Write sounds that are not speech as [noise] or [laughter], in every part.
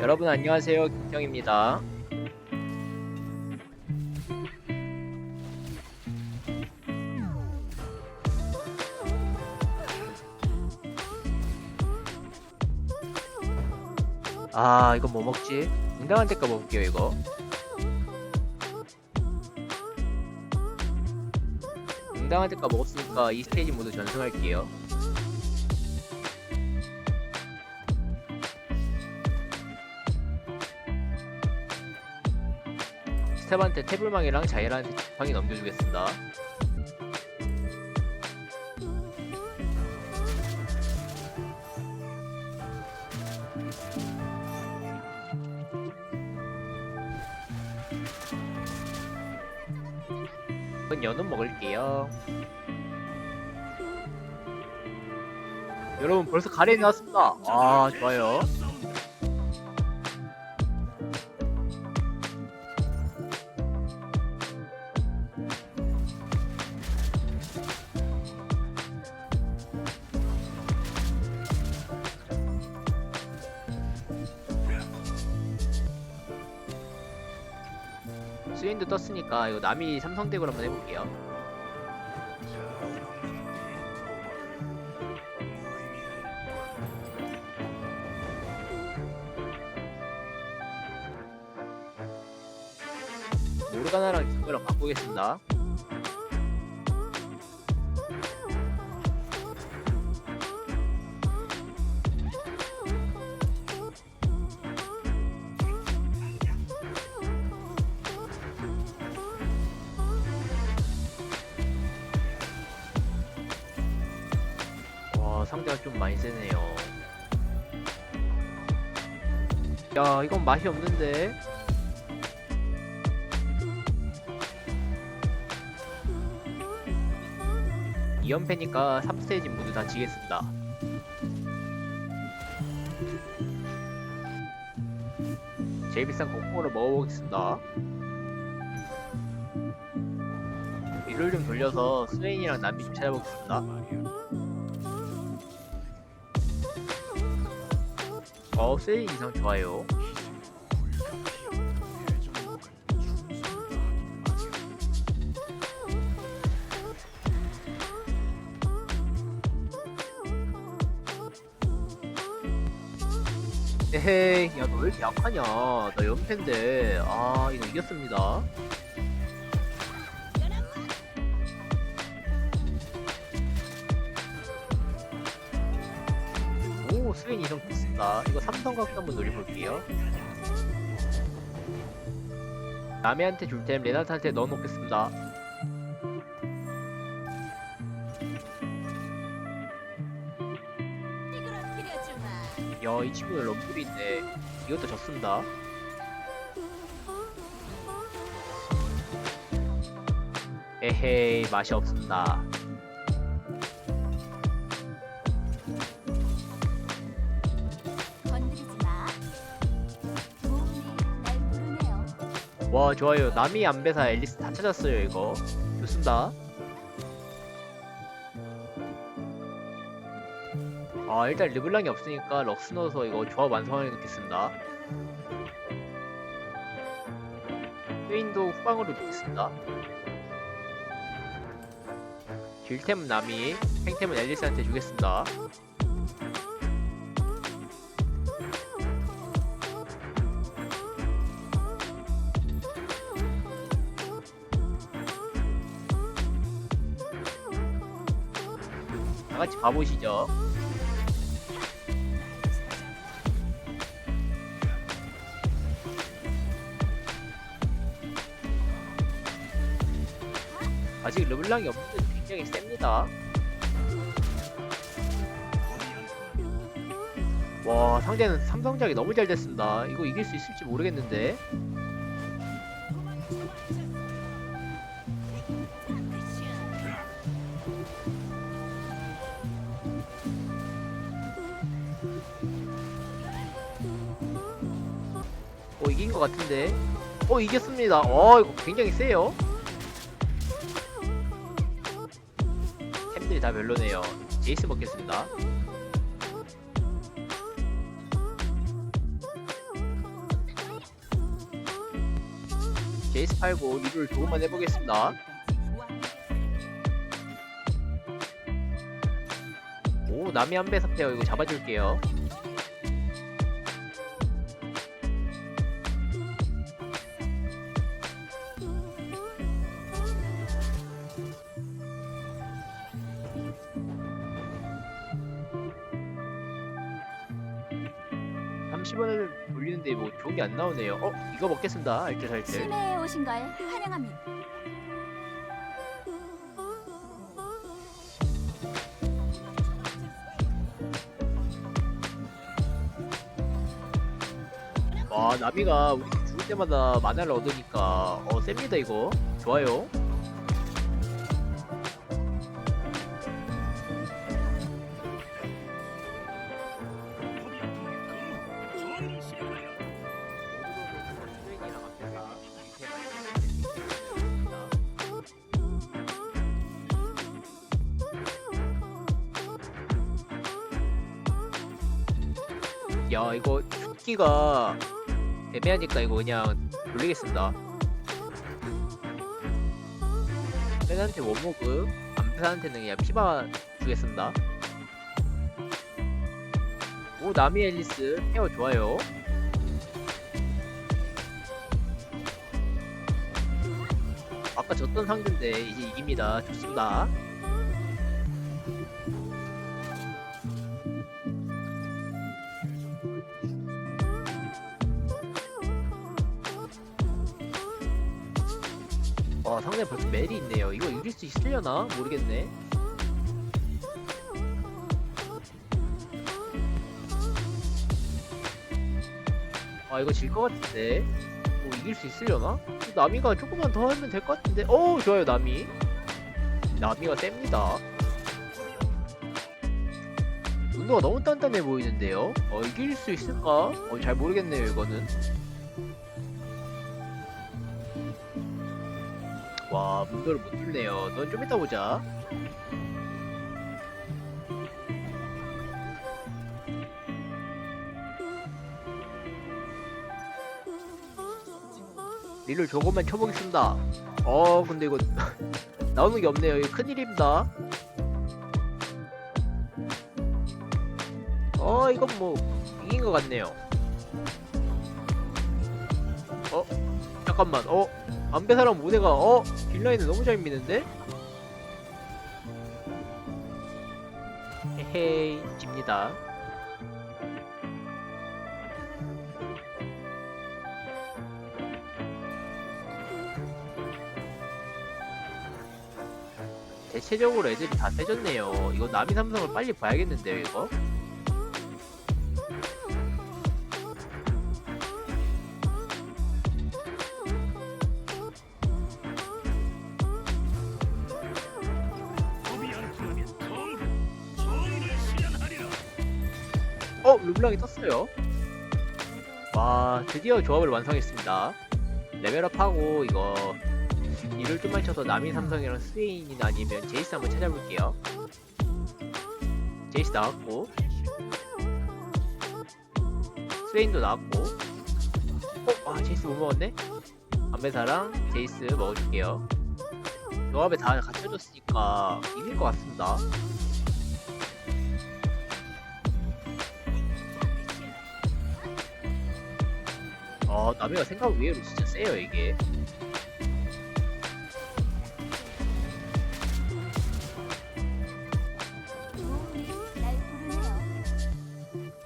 여러분 안녕하세요. 김경입니다. 아 이거 뭐 먹지? 응당한 데까 먹을게요 이거. 응당한 데까 먹었으니까 이 스테이지 모두 전승할게요 스텝한테 태블망이랑 자이란한테 지팡이 넘겨주겠습니다. 이건 연은 먹을게요. 여러분 벌써 가래이 나왔습니다. 아 좋아요. 스윈도 떴으니까 이거 남이 삼성 덱으로 한번 해볼게요. 모르가나랑 딩거랑 바꾸겠습니다. 상대가 좀 많이 세네요. 야 이건 맛이 없는데. 이연패니까 3스테이지 모두 다 지겠습니다. 제일 비싼 공포를 먹어보겠습니다. 이를 좀 돌려서 스웨인이랑 남비 좀 찾아보겠습니다. 어, 스웨인 이상 좋아요. 에헤이, 야, 너 왜 이렇게 약하냐? 나 연패인데. 아, 이거 이겼습니다. 오, 스웨인 이성 좋습니다. 이거 삼성각도 한번 노려볼게요. 남해한테 줄템 레나트한테 넣어놓겠습니다. 야, 이 친구는 럼블인데 이것도 졌습니다. 에헤이, 맛이 없습니다. 와, 좋아요. 남이 안배사 앨리스 다 찾았어요, 이거. 좋습니다. 아, 일단 르블랑이 없으니까 럭스 넣어서 이거 조합 완성해 놓겠습니다. 스웨인도 후방으로 놓겠습니다. 딜템은 남이, 탱템은 앨리스한테 주겠습니다. 같이 봐보시죠. 아직 르블랑이 없는데 굉장히 셉니다. 와 상대는 삼성작이 너무 잘 됐습니다. 이거 이길 수 있을지 모르겠는데. 것 같은데. 어 이겼습니다. 어 이거 굉장히 세요. 템들이 다 별로네요. 제이스 먹겠습니다. 제이스 팔고 리뷰를 조금만 해보겠습니다. 오 남이 한 배 상태요. 이거 잡아줄게요. 나오네요. 어 이거 먹겠습니다. 알뜰살뜰. 심해에 오신 걸 환영합니다. 와 나비가 우리 팀 죽을 때마다 만화를 얻으니까 어 셉니다 이거 좋아요 야 이거 죽기가 애매하니까 이거 그냥 돌리겠습니다. 빼한테 원모그, 암페한테는 그냥 피바 주겠습니다. 오 나미 앨리스 페어 좋아요. 아까 졌던 상대인데 이제 이깁니다. 좋습니다. 벌써 멜이 있네요. 이거 이길 수 있으려나 모르겠네. 아 이거 질 것 같은데. 뭐 이길 수 있으려나? 나미가 조금만 더 하면 될 것 같은데. 오 좋아요 나미. 나미가 셉니다. 운도가 너무 단단해 보이는데요. 어 이길 수 있을까? 어 잘 모르겠네요 이거는. 와 문도를 못 뚫네요. 넌 좀 이따 보자. 릴을 조금만 쳐보겠습니다. 어 근데 이거 [laughs] 나오는 게 없네요. 이거 큰일입니다. 어 이건 뭐 이긴 것 같네요. 어 잠깐만 어 안배사랑 모네가 어 딜라인을 너무 잘 미는데? 헤헤이 집니다. 대체적으로 애들이 다 세졌네요. 이거 남이 삼성을 빨리 봐야겠는데요, 이거? 어, 르블랑이 떴어요. 와, 드디어 조합을 완성했습니다. 레벨업하고 이거 이를 좀만 쳐서 남이 삼성이랑 스웨인이나 아니면 제이스 한번 찾아볼게요. 제이스 나왔고 스웨인도 나왔고 어? 아 제이스 못 먹었네? 안배사랑 제이스 먹어줄게요. 조합에 다 갖춰졌으니까 이길 것 같습니다. 아 남이가 생각 외로 진짜 세요 이게.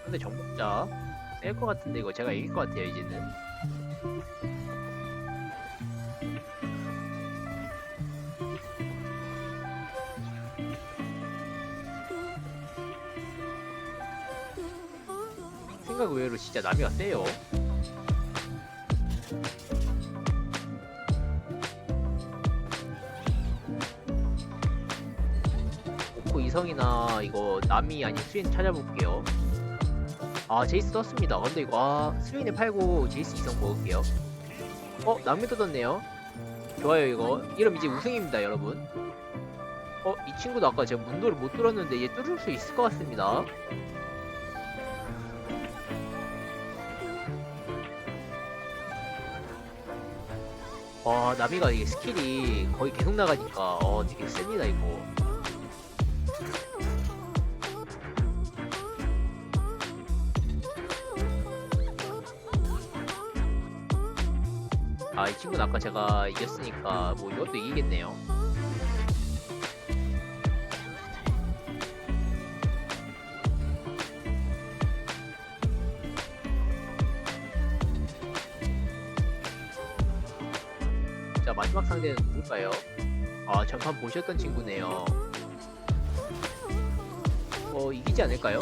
근데 정복자 셀 것 같은데 이거 제가 이길 것 같아요 이제는 생각 외로 진짜 남이가 세요 이성이나 이거 남이 아닌 수인 찾아볼게요. 아 제이스 떴습니다. 근데 이거 아 스웨인에 팔고 제이스 이성 먹을게요. 어 남미 떴었네요. 좋아요 이거. 이러면 이제 우승입니다 여러분. 어 이 친구도 아까 제가 문도를 못 뚫었는데 얘 뚫을 수 있을 것 같습니다. 와 나미가 이게 스킬이 거의 계속 나가니까 어 되게 셉니다 이거 아 이 친구는 아까 제가 이겼으니까 뭐 이것도 이기겠네요 자 마지막 상대는 누굴까요? 아 전판 보셨던 친구네요 어 이기지 않을까요?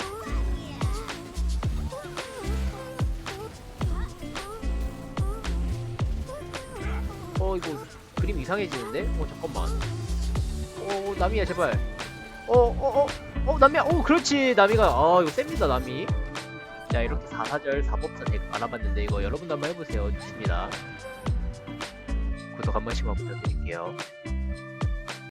어 이거 그림 이상해지는데? 어 잠깐만. 어 나미야 제발. 어어어 어, 어, 나미야. 오 그렇지 나미가. 아 이거 셉니다 나미. 자 이렇게 4사절 4법사 덱 알아봤는데 이거 여러분도 한번 해보세요. 좋습니다. 구독 한 번씩만 부탁드릴게요